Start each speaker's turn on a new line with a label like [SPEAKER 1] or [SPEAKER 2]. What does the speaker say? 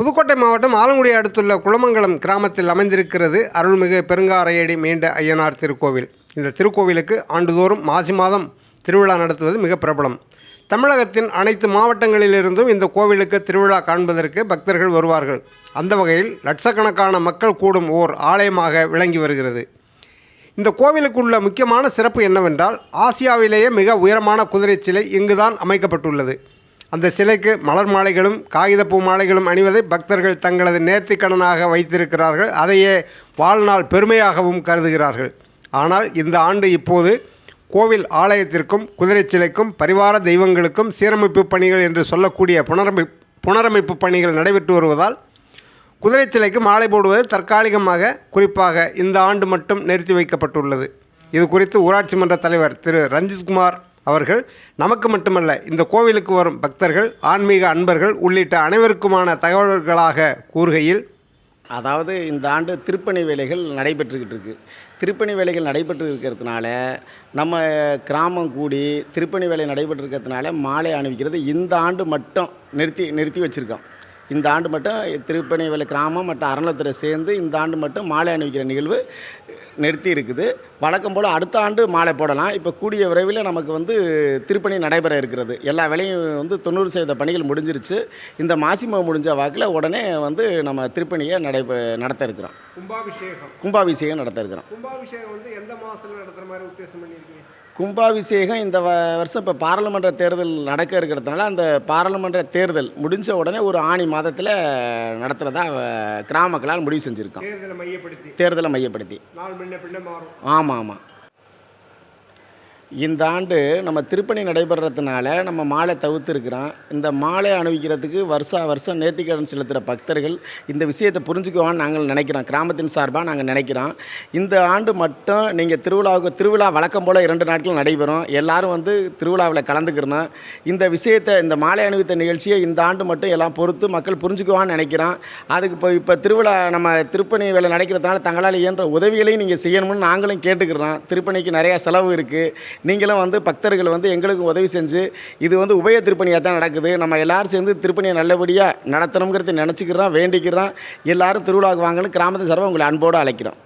[SPEAKER 1] புதுக்கோட்டை மாவட்டம் ஆலங்குடி அடுத்துள்ள குளமங்கலம் கிராமத்தில் அமைந்திருக்கிறது அருள்மிகு பெருங்காரையடி மீண்ட ஐயனார் திருக்கோவில். இந்த திருக்கோவிலுக்கு ஆண்டுதோறும் மாசி மாதம் திருவிழா நடத்துவது மிக பிரபலம். தமிழகத்தின் அனைத்து மாவட்டங்களிலிருந்தும் இந்த கோவிலுக்கு திருவிழா காண்பதற்கு பக்தர்கள் வருவார்கள். அந்த வகையில் லட்சக்கணக்கான மக்கள் கூடும் ஓர் ஆலயமாக விளங்கி வருகிறது. இந்த கோவிலுக்குள்ள முக்கியமான சிறப்பு என்னவென்றால் ஆசியாவிலேயே மிக உயரமான குதிரை சிலை இங்குதான் அமைக்கப்பட்டுள்ளது. அந்த சிலைக்கு மலர் மாலைகளும் காகிதப்பூ மாலைகளும் அணிவதை பக்தர்கள் தங்களது நேர்த்திக்கடனாக வைத்திருக்கிறார்கள். அதையே வாழ்நாள் பெருமையாகவும் கருதுகிறார்கள். ஆனால் இந்த ஆண்டு இப்போது கோவில் ஆலயத்திற்கும் குதிரை சிலைக்கும் பரிவார தெய்வங்களுக்கும் சீரமைப்பு பணிகள் என்று சொல்லக்கூடிய புனரமை புனரமைப்பு பணிகள் நடைபெற்று வருவதால் குதிரை சிலைக்கு மாலை போடுவது தற்காலிகமாக குறிப்பாக இந்த ஆண்டு மட்டும் நிறுத்தி வைக்கப்பட்டுள்ளது. இது குறித்து ஊராட்சி மன்ற தலைவர் திரு. ரஞ்சித்குமார் அவர்கள் நமக்கு மட்டுமல்ல இந்த கோவிலுக்கு வரும் பக்தர்கள் ஆன்மீக அன்பர்கள் உள்ளிட்ட அனைவருக்குமான தகவல்களாக கூறுகையில்
[SPEAKER 2] அதாவது இந்த ஆண்டு திருப்பணி வேலைகள் நடைபெற்றுக்கிட்டு இருக்குது திருப்பணி வேலைகள் நடைபெற்று இருக்கிறதுனால நம்ம கிராமம் கூடி திருப்பணி வேலை நடைபெற்று இருக்கிறதுனால மாலை அணிவிக்கிறது இந்த ஆண்டு மட்டும் நிறுத்தி நிறுத்தி வச்சுருக்கோம். இந்த ஆண்டு மட்டும் திருப்பணி வேலை கிராமம் மற்றும் அறநிலத்துறை சேர்ந்து இந்த ஆண்டு மட்டும் மாலை அணிவிக்கிற நிகழ்வு நிறுத்தி இருக்குது. வழக்கம் போல் அடுத்த ஆண்டு மாலை போடலாம். இப்போ கூடிய விரைவில் நமக்கு வந்து திருப்பணி நடைபெற இருக்கிறது. எல்லா வேலையும் வந்து தொண்ணூறு சதவீத பணிகள் முடிஞ்சிருச்சு. இந்த மாசிமம் முடிஞ்ச வாக்கில் உடனே வந்து நம்ம திருப்பணியை நடைபெ நடத்த இருக்கிறோம்.
[SPEAKER 1] கும்பாபிஷேகம்.
[SPEAKER 2] கும்பாபிஷேகம் நடத்த இருக்கிறோம்.
[SPEAKER 1] கும்பாபிஷேகம் வந்து எந்த மாதத்தில் நடத்துகிற மாதிரி உத்தேசம் பண்ணியிருக்கீங்க?
[SPEAKER 2] கும்பாபிஷேகம் இந்த வருஷம் இப்போ பாராளுமன்ற தேர்தல் நடக்க இருக்கிறதுனால அந்த பாராளுமன்ற தேர்தல் முடிஞ்ச உடனே ஒரு ஆணி மாதத்தில் நடத்துகிறதா கிராம மக்களால் முடிவு செஞ்சுருக்கோம்
[SPEAKER 1] தேர்தலை மையப்படுத்தி.
[SPEAKER 2] தேர்தலை மையப்படுத்தி. ஆமாம் ஆமாம். இந்த ஆண்டு நம்ம திருப்பணி நடைபெறதுனால நம்ம மாலை தவிர்த்துருக்குறோம். இந்த மாலை அணிவிக்கிறதுக்கு வருஷா வருஷம் நேர்த்திக்கடன் செலுத்துகிற பக்தர்கள் இந்த விஷயத்தை புரிஞ்சுக்குவான்னு நாங்கள் நினைக்கிறோம். கிராமத்தின் சார்பாக நாங்கள் நினைக்கிறோம். இந்த ஆண்டு மட்டும் நீங்கள் திருவிழாவுக்கு திருவிழா வழக்கம் போல் இரண்டு நாட்கள் நடைபெறும். எல்லாரும் வந்து திருவிழாவில் கலந்துக்கிறோம் இந்த விஷயத்தை இந்த மாலை அணிவித்த நிகழ்ச்சியை இந்த ஆண்டு மட்டும் எல்லாம் பொறுத்து மக்கள் புரிஞ்சுக்குவான்னு நினைக்கிறோம். அதுக்கு இப்போ இப்போ திருவிழா நம்ம திருப்பணி வேலை நடக்கிறதுனால தங்களால் இயன்ற உதவிகளையும் நீங்கள் செய்யணும்னு நாங்களும் கேட்டுக்கிறோம். திருப்பணிக்கு நிறையா செலவு இருக்குது நீங்களும் வந்து பக்தர்கள் வந்து எங்களுக்கும் உதவி செஞ்சு இது வந்து உபய திருப்பணியாக தான் நடக்குது. நம்ம எல்லாரும் சேர்ந்து திருப்பணியை நல்லபடியாக நடத்தணுங்கிறத நினச்சிக்கிறோம் வேண்டிக்கிறோம். எல்லாரும் திருவிழாவுக்கு வாங்கன்னு கிராமத்தின் சார்பாக உங்களை அன்போடு அழைக்கிறோம்.